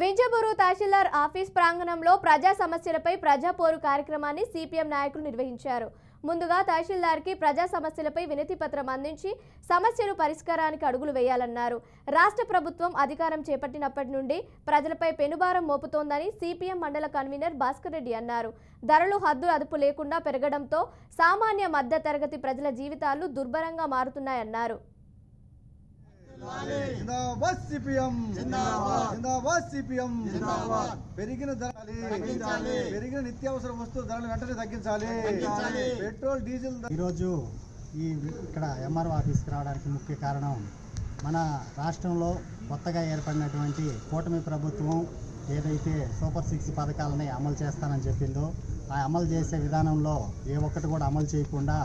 వింజబూరు తహసీల్దార్ office ప్రాంగణంలో ప్రజా సమస్యలపై ప్రజాపోరు కార్యక్రమాన్ని సిపిఎం నాయకులు నిర్వహించారు. ముందుగా తహసీల్దార్కి ప్రజా సమస్యలపై వినతి పత్రం అందించి సమస్యలు పరిష్కారానికి అడుగులు వేయాలన్నారు. రాష్ట్ర ప్రభుత్వం అధికారం చేపట్టినప్పటి నుండి ప్రజలపై పెనుభారం మోపుతోందని సిపిఎం మండల కన్వీనర్ భాస్కర్ రెడ్డి అన్నారు. ధరలు హద్దు అదుపు లేకుండా పెరగడంతో సామాన్య మధ్య తరగతి ప్రజల జీవితాలు దుర్భరంగా మారుతున్నాయన్నారు. జిందాబాద్ సిపిఎం. జిందాబాద్. సిపిఎం. పెరిగిన ధరలు పెరిగిన నిత్యావసర వస్తువు ధరలు వెంటనే తగ్గించాలి. పెట్రోల్ డీజిల్ ఈరోజు ఈ ఇక్కడ ఎంఆర్ఓ ఆఫీస్కి రావడానికి ముఖ్య కారణం మన రాష్ట్రంలో కొత్తగా ఏర్పడినటువంటి కూటమి ప్రభుత్వం ఏదైతే సూపర్ సిక్స్ పథకాలని అమలు చేస్తానని చెప్పిందో అమలు చేసే విధానంలో ఏ ఒక్కటి కూడా అమలు చేయకుండా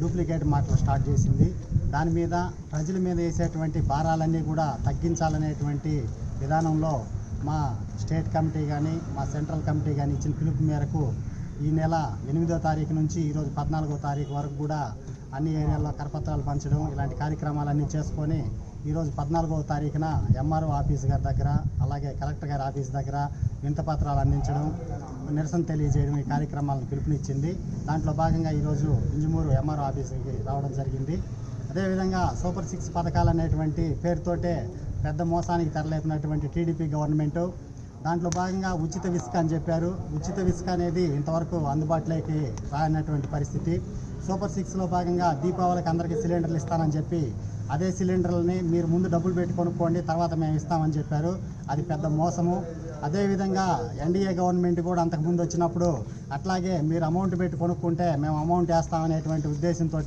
డూప్లికేట్ మాటలు స్టార్ట్ చేసింది. దాని మీద ప్రజల మీద వేసేటువంటి భారాలన్నీ కూడా తగ్గించాలనేటువంటి విధానంలో మా స్టేట్ కమిటీ కానీ మా సెంట్రల్ కమిటీ కానీ ఇచ్చిన పిలుపు మేరకు ఈ నెల ఎనిమిదో తారీఖు నుంచి ఈరోజు పద్నాలుగో తారీఖు వరకు కూడా అన్ని ఏరియాల్లో కరపత్రాలు పంచడం ఇలాంటి కార్యక్రమాలన్నీ చేసుకొని ఈరోజు పద్నాలుగవ తారీఖున ఎంఆర్ఓ ఆఫీస్ గారి దగ్గర అలాగే కలెక్టర్ గారి ఆఫీస్ దగ్గర వింతపత్రాలు అందించడం నిరసన తెలియజేయడం ఈ కార్యక్రమాలను పిలుపునిచ్చింది. దాంట్లో భాగంగా ఈరోజు ఇంజమూరు ఎంఆర్ఓ ఆఫీస్కి రావడం జరిగింది. అదేవిధంగా సూపర్ సిక్స్ పథకాలు అనేటువంటి పేరుతోటే పెద్ద మోసానికి తెరలేపినటువంటి టీడీపీ గవర్నమెంటు. దాంట్లో భాగంగా ఉచిత విసుక అని చెప్పారు. ఉచిత విసుక అనేది ఇంతవరకు అందుబాటులోకి రానటువంటి పరిస్థితి. సూపర్ సిక్స్లో భాగంగా దీపావళికి అందరికీ సిలిండర్లు ఇస్తానని చెప్పి అదే సిలిండర్లని మీరు ముందు డబ్బులు పెట్టి కొనుక్కోండి తర్వాత మేము ఇస్తామని చెప్పారు. అది పెద్ద మోసము. అదేవిధంగా ఎన్డీఏ గవర్నమెంట్ కూడా అంతకుముందు వచ్చినప్పుడు అట్లాగే మీరు అమౌంట్ పెట్టి కొనుక్కుంటే మేము అమౌంట్ వేస్తామనేటువంటి ఉద్దేశంతో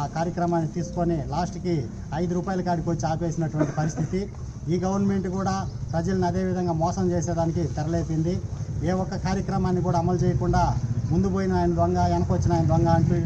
ఆ కార్యక్రమాన్ని తీసుకొని లాస్ట్కి ఐదు రూపాయల కాడికి వచ్చి ఆపేసినటువంటి పరిస్థితి. ఈ గవర్నమెంట్ కూడా ప్రజలను అదేవిధంగా మోసం చేసేదానికి తెరలేపింది. ఏ ఒక్క కార్యక్రమాన్ని కూడా అమలు చేయకుండా ముందు పోయిన ఆయన దొంగ వెనకొచ్చిన ఆయన దొంగ అంటూ